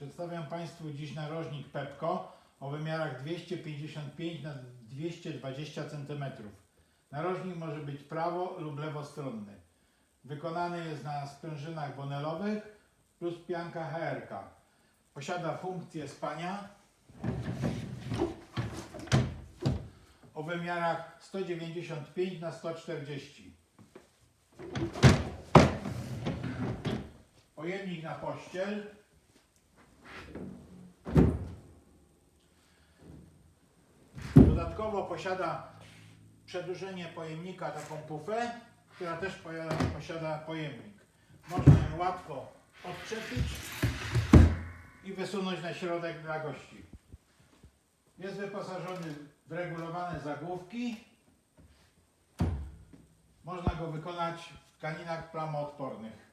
Przedstawiam Państwu dziś narożnik Pepco o wymiarach 255 na 220 cm. Narożnik może być prawo lub lewostronny. Wykonany jest na sprężynach bonelowych plus pianka HRK. Posiada funkcję spania o wymiarach 195 na 140. Pojemnik na pościel. Dodatkowo posiada przedłużenie pojemnika, taką pufę, która też posiada, pojemnik. Można ją łatwo odczepić i wysunąć na środek dla gości. Jest wyposażony w regulowane zagłówki. Można go wykonać w tkaninach plamoodpornych.